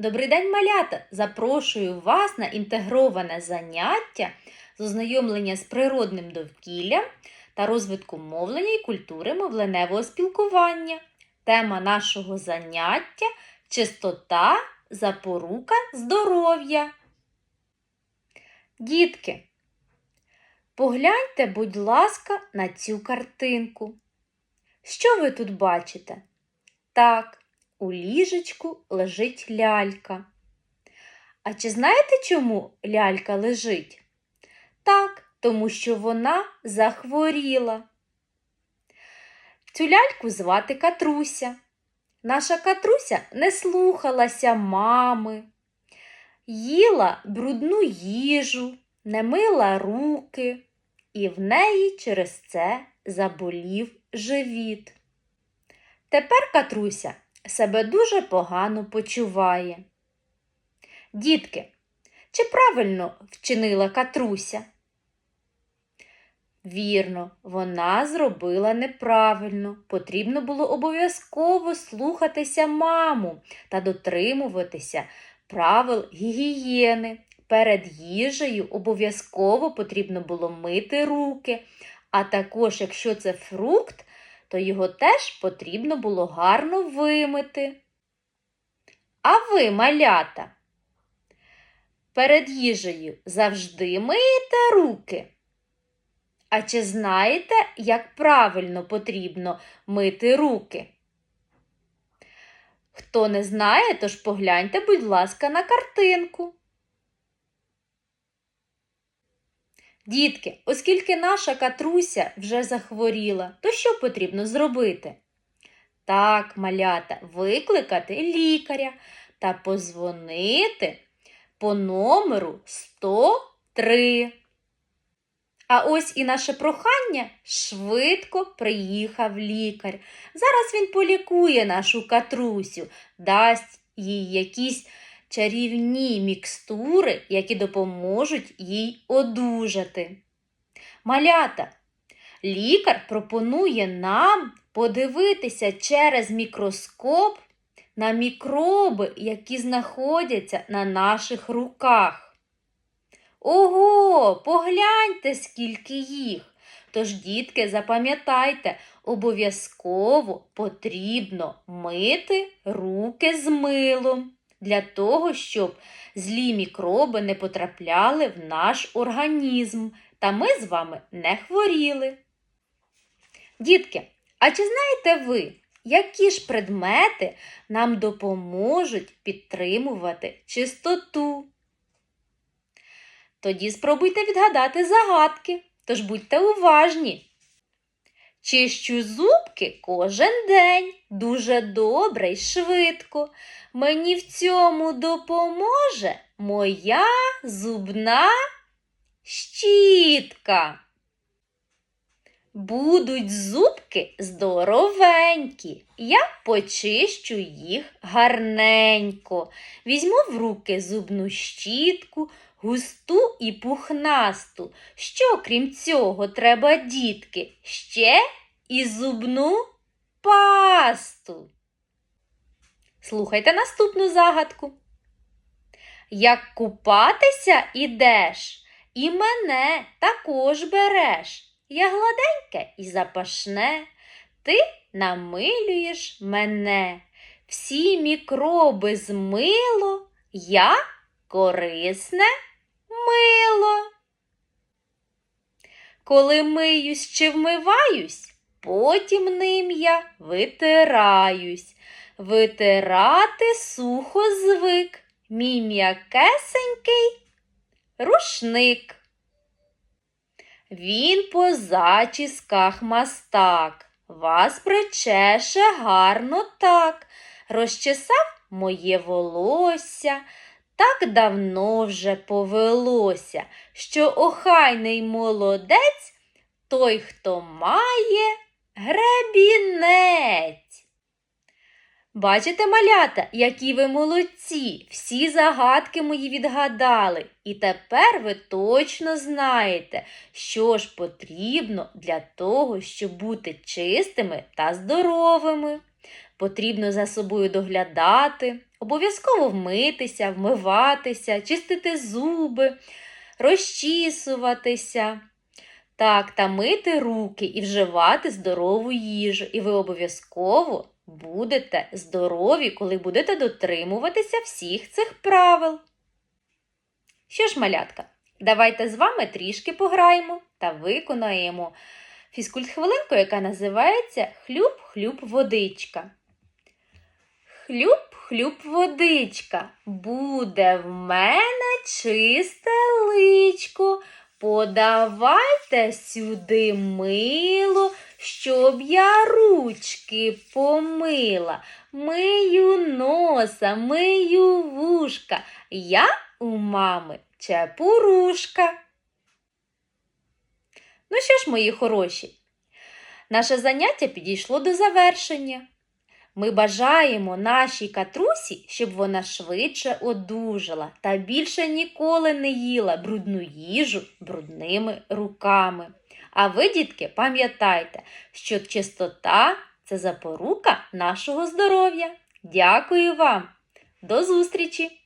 Добрий день, малята! Запрошую вас на інтегроване заняття з ознайомлення з природним довкіллям та розвитку мовлення і культури мовленевого спілкування. Тема нашого заняття чистота, запорука здоров'я. Дітки, погляньте, будь ласка, на цю картинку. Що ви тут бачите? Так, у ліжечку лежить лялька. А чи знаєте, чому лялька лежить? Так, тому що вона захворіла. Цю ляльку звати Катруся. Наша Катруся не слухалася мами, їла брудну їжу, не мила руки, і в неї через це заболів живіт. Тепер Катруся себе дуже погано почуває. Дітки, чи правильно вчинила Катруся? Вірно, вона зробила неправильно. Потрібно було обов'язково слухатися маму та дотримуватися правил гігієни. Перед їжею обов'язково потрібно було мити руки, а також, якщо це фрукт, то його теж потрібно було гарно вимити. А ви, малята, перед їжею завжди миєте руки. А чи знаєте, як правильно потрібно мити руки? Хто не знає, тож погляньте, будь ласка, на картинку. Дітки, оскільки наша катруся вже захворіла, то що потрібно зробити? Так, малята, викликати лікаря та позвонити по номеру 103. А ось і наше прохання швидко приїхав лікар. Зараз він полікує нашу катрусю, дасть їй якісь чарівні мікстури, які допоможуть їй одужати. Малята, лікар пропонує нам подивитися через мікроскоп на мікроби, які знаходяться на наших руках. Ого, погляньте, скільки їх. Тож, дітки, запам'ятайте, обов'язково потрібно мити руки з милом для того, щоб злі мікроби не потрапляли в наш організм, та ми з вами не хворіли. Дітки, а чи знаєте ви, які ж предмети нам допоможуть підтримувати чистоту? Тоді спробуйте відгадати загадки, тож будьте уважні. Чищу зубки кожен день, дуже добре й швидко. Мені в цьому допоможе моя зубна щітка. Будуть зубки здоровенькі, я почищу їх гарненько. Візьму в руки зубну щітку, густу і пухнасту. Що, крім цього, треба, дітки, ще і зубну пасту. Слухайте наступну загадку. Як купатися ідеш, і мене також береш. Я гладеньке і запашне, ти намилюєш мене. Всі мікроби змило, я корисне мило. Коли миюсь чи вмиваюсь, потім ним я витираюсь. Витирати сухо звик, мій м'якесенький рушник. Він по зачісках мастак, вас причеше гарно так, розчесав моє волосся, так давно вже повелося, що охайний молодець той, хто має гребінець. Бачите, малята, які ви молодці, всі загадки мої відгадали, і тепер ви точно знаєте, що ж потрібно для того, щоб бути чистими та здоровими. Потрібно за собою доглядати, Обов'язково вмитися, вмиватися, чистити зуби, розчісуватися. Так, та мити руки і вживати здорову їжу. І ви обов'язково будете здорові, коли будете дотримуватися всіх цих правил. Що ж, малятка, давайте з вами трішки пограємо та виконаємо фізкульт-хвилинку, яка називається Хлюб-хлюб водичка. Хлюб-хлюб водичка, буде в мене чисте личко. Подавайте сюди мило, щоб я ручки помила. Мию носа, мию вушка. Я у мами чепурушка. Ну що ж, мої хороші, наше заняття підійшло до завершення. Ми бажаємо нашій катрусі, щоб вона швидше одужала та більше ніколи не їла брудну їжу брудними руками. А ви, дітки, пам'ятайте, що чистота це запорука нашого здоров'я. Дякую вам! До зустрічі!